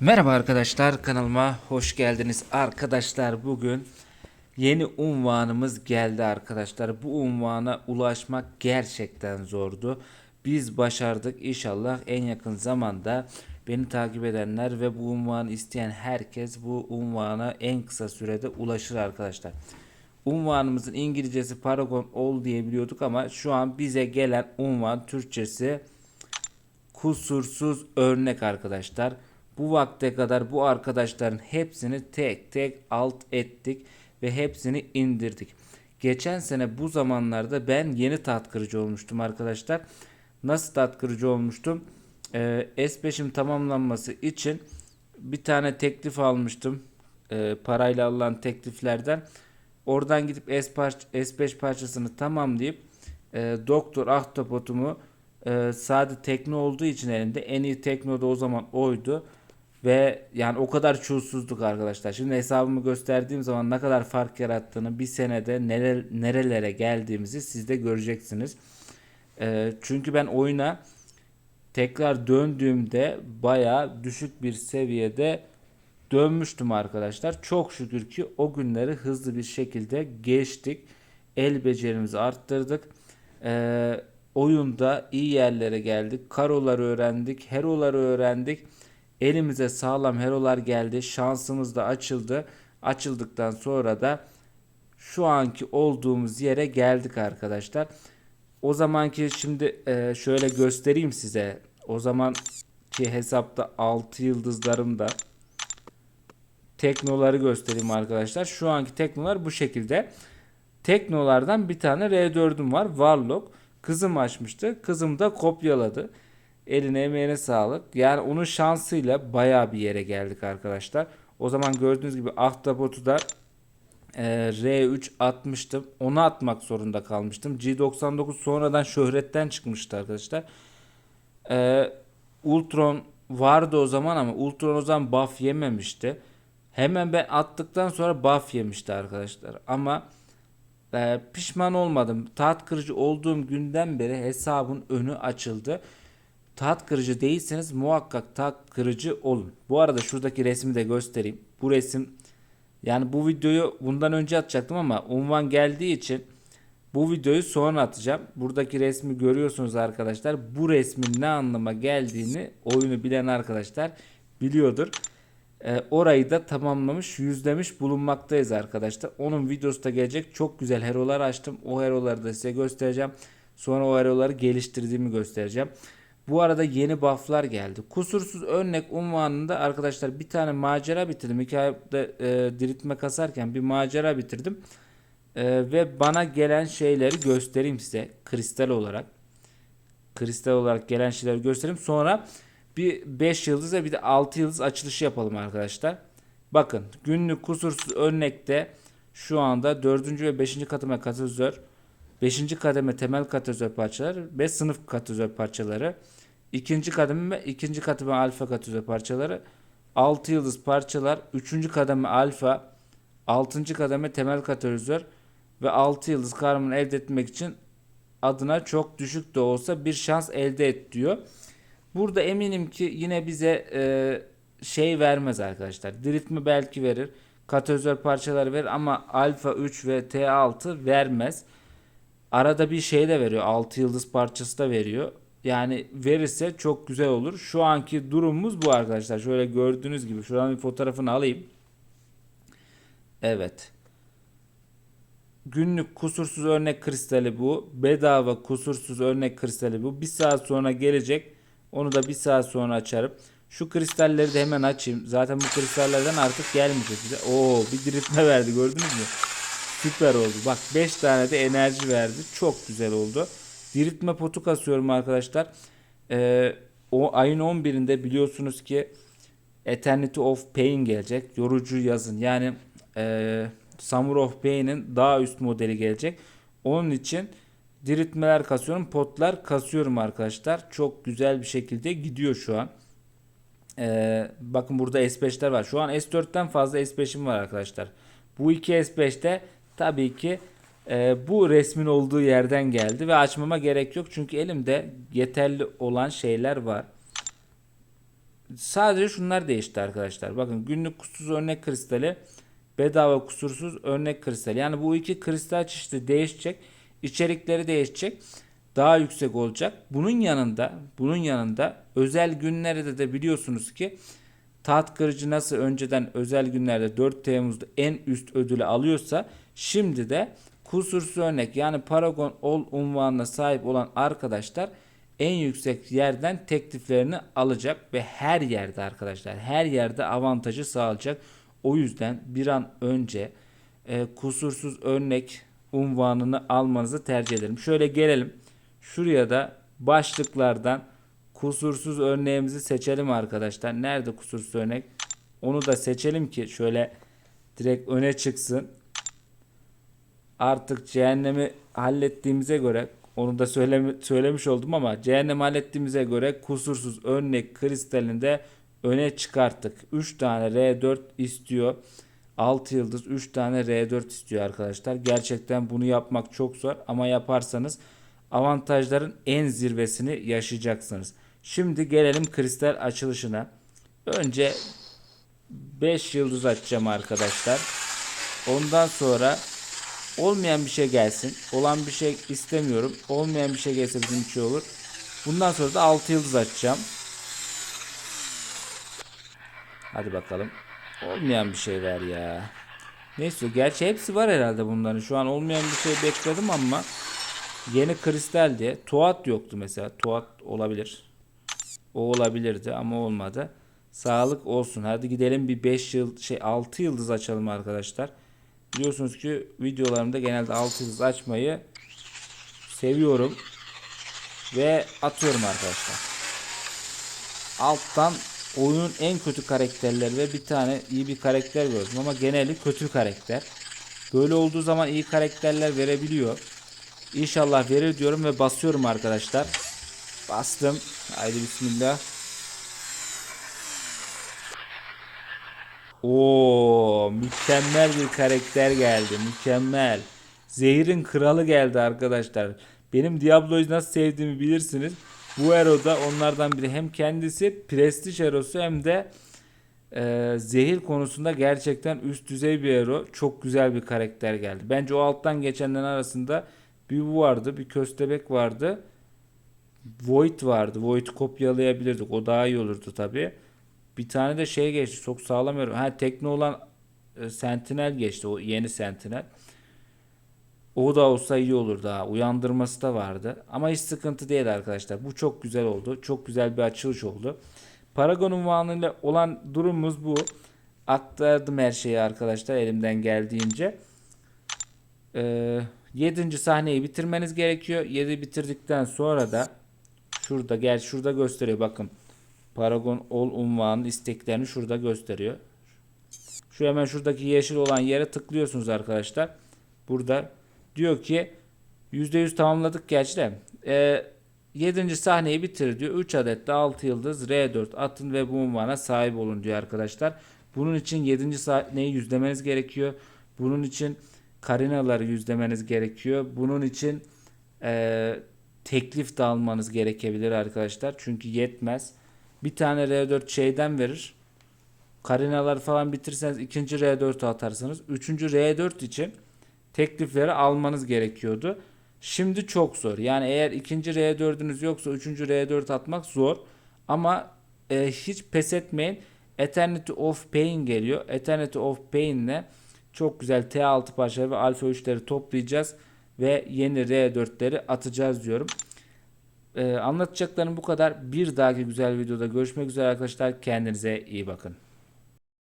Merhaba arkadaşlar kanalıma hoş geldiniz. Arkadaşlar bugün yeni unvanımız geldi arkadaşlar. Bu unvana ulaşmak gerçekten zordu. Biz başardık İnşallah en yakın zamanda beni takip edenler ve bu unvanı isteyen herkes bu unvana en kısa sürede ulaşır arkadaşlar. Unvanımızın İngilizcesi Paragon All diye biliyorduk ama şu an bize gelen unvan Türkçesi kusursuz örnek arkadaşlar. Bu vakte kadar bu arkadaşların hepsini tek tek alt ettik ve hepsini indirdik. Geçen sene bu zamanlarda ben yeni tat kırıcı olmuştum arkadaşlar. Nasıl tat kırıcı olmuştum? Ee, S5'im tamamlanması için bir tane teklif almıştım. Ee, parayla alınan tekliflerden. Oradan gidip S parça, S5 parçasını tamamlayıp e, Doktor Ahtapot'umu e, sade tekno olduğu için elinde en iyi tekno da o zaman oydu. Ve yani o kadar çulsuzduk arkadaşlar. Şimdi hesabımı gösterdiğim zaman ne kadar fark yarattığını bir senede nere, nerelere geldiğimizi siz de göreceksiniz. E, çünkü ben oyuna tekrar döndüğümde baya düşük bir seviyede dönmüştüm arkadaşlar. Çok şükür ki o günleri hızlı bir şekilde geçtik. El becerimizi arttırdık. Ee, oyunda iyi yerlere geldik. Karoları öğrendik. Heroları öğrendik. Elimize sağlam herolar geldi. Şansımız da açıldı. Açıldıktan sonra da şu anki olduğumuz yere geldik arkadaşlar. O zamanki şimdi e, şöyle göstereyim size. O zamanki hesapta 6 yıldızlarım da teknoları göstereyim arkadaşlar. Şu anki teknolar bu şekilde. Teknolardan bir tane R4'üm var. Warlock. Kızım açmıştı. Kızım da kopyaladı. Eline emeğine sağlık. Yani onun şansıyla baya bir yere geldik arkadaşlar. O zaman gördüğünüz gibi Ahtapot'u da e, R3 atmıştım. Onu atmak zorunda kalmıştım. G99 sonradan şöhretten çıkmıştı arkadaşlar. E, Ultron vardı o zaman ama Ultron o zaman buff yememişti. Hemen ben attıktan sonra buff yemişti arkadaşlar. Ama e, pişman olmadım. Taht kırıcı olduğum günden beri hesabın önü açıldı. Taht kırıcı değilseniz muhakkak taht kırıcı olun. Bu arada şuradaki resmi de göstereyim. Bu resim yani bu videoyu bundan önce atacaktım ama unvan geldiği için bu videoyu sonra atacağım. Buradaki resmi görüyorsunuz arkadaşlar. Bu resmin ne anlama geldiğini oyunu bilen arkadaşlar biliyordur. Ee, orayı da tamamlamış, yüzlemiş bulunmaktayız arkadaşlar. Onun videosu da gelecek. Çok güzel herolar açtım. O heroları da size göstereceğim. Sonra o heroları geliştirdiğimi göstereceğim. Bu arada yeni bufflar geldi. Kusursuz örnek unvanında arkadaşlar bir tane macera bitirdim. Hikayede e, diriltme kasarken bir macera bitirdim. E, ve bana gelen şeyleri göstereyim size kristal olarak. Kristal olarak gelen şeyleri göstereyim. Sonra bir 5 yıldız ve bir de 6 yıldız açılışı yapalım arkadaşlar. Bakın günlük kusursuz örnekte şu anda 4. ve 5. kademe katalizör, 5. kademe temel katalizör parçaları ve sınıf katalizör parçaları, 2. kademe 2. kademe alfa katalizör parçaları, 6 yıldız parçalar, 3. kademe alfa, 6. kademe temel katalizör ve 6 yıldız kahramanı elde etmek için adına çok düşük de olsa bir şans elde et diyor. Burada eminim ki yine bize e, şey vermez arkadaşlar. Diriltme belki verir. Katalizör parçaları verir ama alfa 3 ve T6 vermez. Arada bir şey de veriyor. 6 yıldız parçası da veriyor. Yani verirse çok güzel olur. Şu anki durumumuz bu arkadaşlar. Şöyle gördüğünüz gibi. Şuradan bir fotoğrafını alayım. Evet. Günlük kusursuz örnek kristali bu. Bedava kusursuz örnek kristali bu. Bir saat sonra gelecek. Onu da bir saat sonra açarım. Şu kristalleri de hemen açayım. Zaten bu kristallerden artık gelmeyecek bize. Oo bir diriltme verdi gördünüz mü? Süper oldu. Bak 5 tane de enerji verdi. Çok güzel oldu. Diriltme potu kasıyorum arkadaşlar. Ee, o ayın 11'inde biliyorsunuz ki Eternity of Pain gelecek. Yorucu yazın. Yani e, Summer of Pain'in daha üst modeli gelecek. Onun için diriltmeler kasıyorum. Potlar kasıyorum arkadaşlar. Çok güzel bir şekilde gidiyor şu an. Ee, bakın burada S5'ler var. Şu an S4'ten fazla S5'im var arkadaşlar. Bu iki S5'te tabii ki e, bu resmin olduğu yerden geldi ve açmama gerek yok. Çünkü elimde yeterli olan şeyler var. sadece şunlar değişti arkadaşlar. Bakın günlük kusursuz örnek kristali bedava kusursuz örnek kristali. Yani bu iki kristal çeşidi değişecek. İçerikleri değişecek. Daha yüksek olacak. Bunun yanında bunun yanında özel günlerde de biliyorsunuz ki taht kırıcı nasıl önceden özel günlerde 4 Temmuz'da en üst ödülü alıyorsa şimdi de kusursuz örnek yani Paragon All unvanına sahip olan arkadaşlar en yüksek yerden tekliflerini alacak ve her yerde arkadaşlar her yerde avantajı sağlayacak. O yüzden bir an önce e, kusursuz örnek unvanını almanızı tercih ederim. Şöyle gelelim. Şuraya da başlıklardan kusursuz örneğimizi seçelim arkadaşlar. Nerede kusursuz örnek? Onu da seçelim ki şöyle direkt öne çıksın. Artık cehennemi hallettiğimize göre onu da söyleme, söylemiş oldum ama cehennemi hallettiğimize göre kusursuz örnek kristalini de öne çıkarttık. 3 tane R4 istiyor. 6 yıldız 3 tane R4 istiyor arkadaşlar. Gerçekten bunu yapmak çok zor ama yaparsanız avantajların en zirvesini yaşayacaksınız. Şimdi gelelim kristal açılışına. Önce 5 yıldız açacağım arkadaşlar. Ondan sonra olmayan bir şey gelsin. Olan bir şey istemiyorum. Olmayan bir şey gelse bizim için olur. Bundan sonra da 6 yıldız açacağım. Hadi bakalım. Olmayan bir şey ver ya. Neyse gerçi hepsi var herhalde bunların. Şu an olmayan bir şey bekledim ama yeni kristal diye. Tuat yoktu mesela. Tuat olabilir. O olabilirdi ama olmadı. Sağlık olsun. Hadi gidelim bir 5 yıl şey 6 yıldız açalım arkadaşlar. Biliyorsunuz ki videolarımda genelde 6 yıldız açmayı seviyorum. Ve atıyorum arkadaşlar. Alttan oyunun en kötü karakterleri ve bir tane iyi bir karakter gördüm ama geneli kötü karakter. Böyle olduğu zaman iyi karakterler verebiliyor. İnşallah verir diyorum ve basıyorum arkadaşlar. Bastım. Haydi bismillah. Oo, mükemmel bir karakter geldi. Mükemmel. Zehir'in kralı geldi arkadaşlar. Benim Diablo'yu nasıl sevdiğimi bilirsiniz. Bu hero da onlardan biri. Hem kendisi prestij herosu hem de e, zehir konusunda gerçekten üst düzey bir hero. Çok güzel bir karakter geldi. Bence o alttan geçenlerin arasında bir bu vardı. Bir köstebek vardı. Void vardı. Void'i kopyalayabilirdik. O daha iyi olurdu tabi. Bir tane de şey geçti. Çok sağlam hero. Ha tekne olan e, Sentinel geçti. O yeni Sentinel. O da olsa iyi olur daha. Uyandırması da vardı. Ama hiç sıkıntı değil arkadaşlar. Bu çok güzel oldu. Çok güzel bir açılış oldu. Paragon unvanıyla olan durumumuz bu. Aktardım her şeyi arkadaşlar elimden geldiğince. Ee, 7. sahneyi bitirmeniz gerekiyor. 7 bitirdikten sonra da şurada gel şurada gösteriyor bakın. Paragon All unvanının isteklerini şurada gösteriyor. Şu hemen şuradaki yeşil olan yere tıklıyorsunuz arkadaşlar. Burada diyor ki %100 tamamladık gerçi de. Ee, 7. sahneyi bitir diyor. 3 adet de 6 yıldız R4 atın ve bu unvana sahip olun diyor arkadaşlar. Bunun için 7. sahneyi yüzlemeniz gerekiyor. Bunun için karinaları yüzlemeniz gerekiyor. Bunun için e, teklif de almanız gerekebilir arkadaşlar. Çünkü yetmez. Bir tane R4 şeyden verir. Karinalar falan bitirseniz ikinci R4'ü atarsınız. Üçüncü R4 için teklifleri almanız gerekiyordu. Şimdi çok zor. Yani eğer ikinci R4'ünüz yoksa üçüncü R4 atmak zor. Ama e, hiç pes etmeyin. Eternity of Pain geliyor. Eternity of Pain ile çok güzel T6 parçaları ve alfa 3'leri toplayacağız. Ve yeni R4'leri atacağız diyorum. Ee, anlatacaklarım bu kadar. Bir dahaki güzel videoda görüşmek üzere arkadaşlar. Kendinize iyi bakın.